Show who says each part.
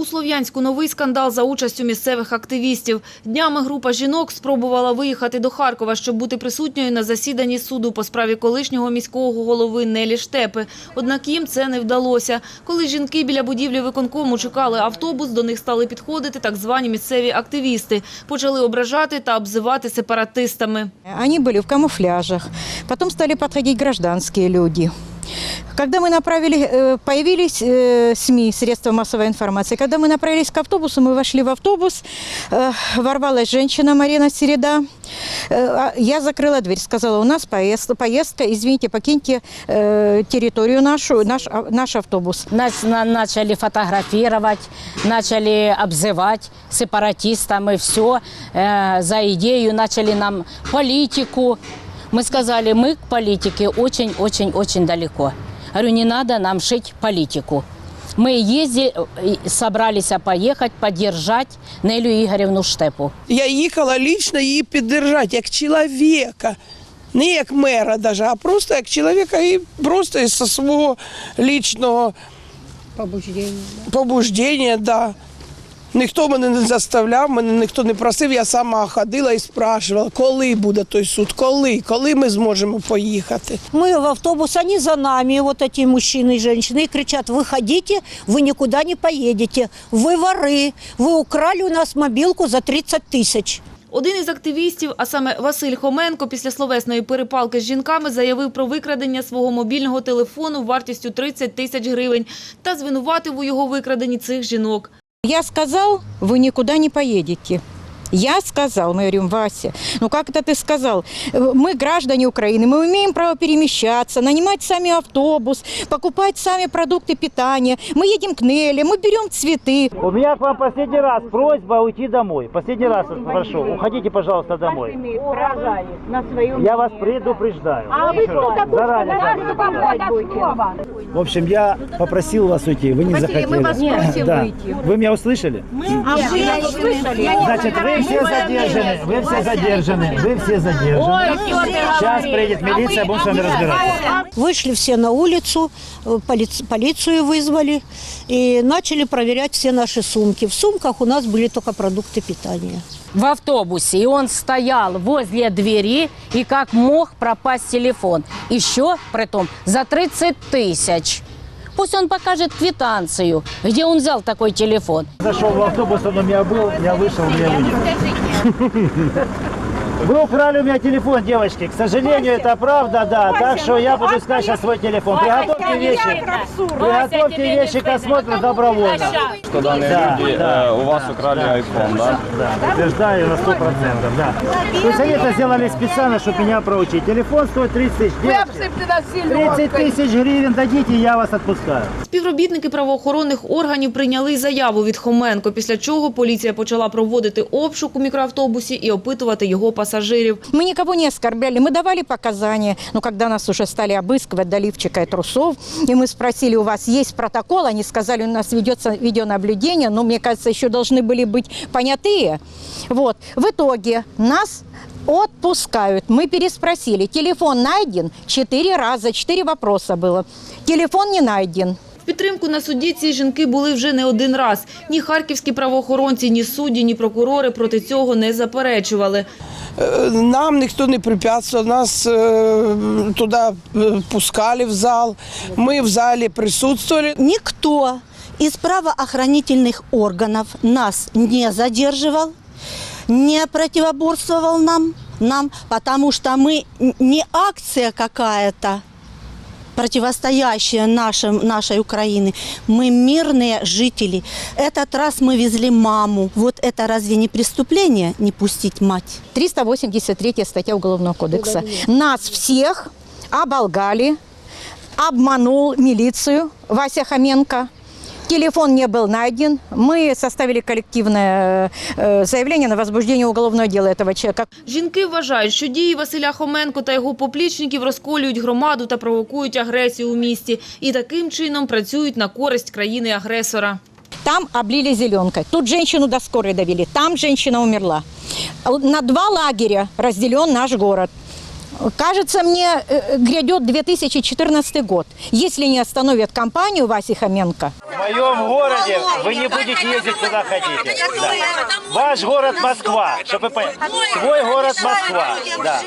Speaker 1: У Слов'янську новий скандал за участю місцевих активістів. Днями група жінок спробувала виїхати до Харкова, щоб бути присутньою на засіданні суду по справі колишнього міського голови Нелі Штепи. Однак їм це не вдалося. Коли жінки біля будівлі виконкому чекали автобус, до них стали підходити так звані місцеві активісти. Почали ображати та обзивати сепаратистами.
Speaker 2: Они были в камуфляжах. Потом стали подходить гражданские люди. Когда мы направили, э, появились э, СМИ, средства массовой информации, когда мы направились к автобусу, мы вошли в автобус, э, ворвалась женщина Марина Середа. А Я закрыла дверь, сказала, у нас поезд- поездка, извините, покиньте территорию нашу, наш, а- наш автобус.
Speaker 3: Нас на- начали фотографировать, начали обзывать сепаратистами, все за идею, начали нам политику. Мы сказали, мы к политике очень-очень-очень далеко. Говорю, не надо нам шить политику. Мы ездили, собрались поехать, поддержать Нелю Игоревну Штепу.
Speaker 4: Я їхала лічно її підтримати, як чоловіка. Не як мера даже, а просто як чоловіка і просто із свого лічного побуждення. Да. Ніхто мене не заставляв, мене ніхто не просив, я сама ходила і спрашивала, коли буде той суд, коли, коли ми зможемо поїхати.
Speaker 5: Мы в автобус, они за нами, вот эти мужчины и женщины, и кричат, выходите, вы никуда не поедете, вы воры, вы украли у нас мобилку за 30 тысяч.
Speaker 1: Один із активістів, а саме Василь Хоменко, після словесної перепалки з жінками заявив про викрадення свого мобільного телефону вартістю 30 тисяч гривень та звинуватив у його викраденні цих жінок.
Speaker 2: Я сказал, вы никуда не поедете. Я сказал, мы говорим, Вася, ну как это ты сказал? Мы граждане Украины, мы имеем право перемещаться, нанимать сами автобус, покупать сами продукты питания. Мы едем к Неле, мы берем цветы.
Speaker 6: У меня к вам последний раз просьба уйти домой. Последний раз вас прошу. Уходите, пожалуйста, домой. Я вас предупреждаю. А вы кто такой? Заранее. В общем, я попросил вас уйти. Вы не захотели. Мы вас просим да. выйти. Вы меня услышали? Значит, вы все задержаны. Вы все задержаны. Вы все задержаны. Сейчас приедет милиция, будем с вами разбираться.
Speaker 5: Вышли все на улицу, э, полиц- полицию вызвали и начали проверять все наши сумки. В сумках у нас были только продукты питания.
Speaker 3: в автобусе, и он стоял возле двери, и как мог пропасть телефон. Еще, притом, за 30 тысяч. Пусть он покажет квитанцию, где он взял такой телефон.
Speaker 6: Зашел в автобус, он у меня был, я вышел, меня вынес. Вы украли у меня телефон, девочки. К сожалению, это правда, да. Так что я буду искать сейчас свой телефон. Приготовьте вещи. Приготовьте вещи к осмотру добровольно.
Speaker 7: что данные
Speaker 6: Да,
Speaker 7: люди
Speaker 6: да,
Speaker 7: э, у вас украли iPhone, да?
Speaker 6: Да, утверждаю на сто процентов, да. То есть они это сделали специально, чтобы меня проучить. Телефон стоит 30 тысяч. Девочки, 30 тысяч гривен дадите, я вас отпускаю.
Speaker 1: Співробітники правоохоронних органів прийняли заяву від Хоменко, після чого поліція почала проводити обшук у мікроавтобусі і опитувати його пасажирів.
Speaker 2: Мы никого не оскорбляли, мы давали показания. Но когда нас уже стали обыскивать до лифчика и трусов, и мы спросили, у вас есть протокол, они сказали, у нас ведется видеонаблюдение, но, мне кажется, еще должны были быть понятые. Вот. В итоге нас отпускают. Мы переспросили, телефон найден? Четыре раза, четыре вопроса было. Телефон не найден.
Speaker 1: В підтримку на суді ці жінки були вже не один раз. Ні харківські правоохоронці, ні судді, ні прокурори проти цього не заперечували.
Speaker 4: Е, Нам ніхто не препятствував, нас е, туди е, пускали в зал. Ми в залі присутствували.
Speaker 5: Никто из правоохранительных органов нас не задерживал, не противоборствовал нам, нам потому что мы не акция какая-то, противостоящая нашим, нашей Украины. Мы мирные жители. Этот раз мы везли маму. Вот это разве не преступление не пустить мать?
Speaker 2: 383 статья Уголовного кодекса. Нас всех оболгали, обманул милицию Вася Хоменко. Телефон не был найден. Мы составили коллективное э, заявление на возбуждение уголовного дела этого человека.
Speaker 1: Жінки вважають, що дії Василя Хоменко та його поплічників розколюють громаду та провокують агресію у місті. І таким чином працюють на користь країни-агресора.
Speaker 2: Там облили зеленкой. Тут женщину до скорой довели. Там женщина умерла. На два лагеря разделен наш город. Кажется, мне э, грядет 2014 год. Если не остановят компанию Васи Хоменко,
Speaker 6: В моем городе вы не будете ездить куда хотите. Да. Ваш город Москва, чтобы вы поняли. Свой город Москва. Да.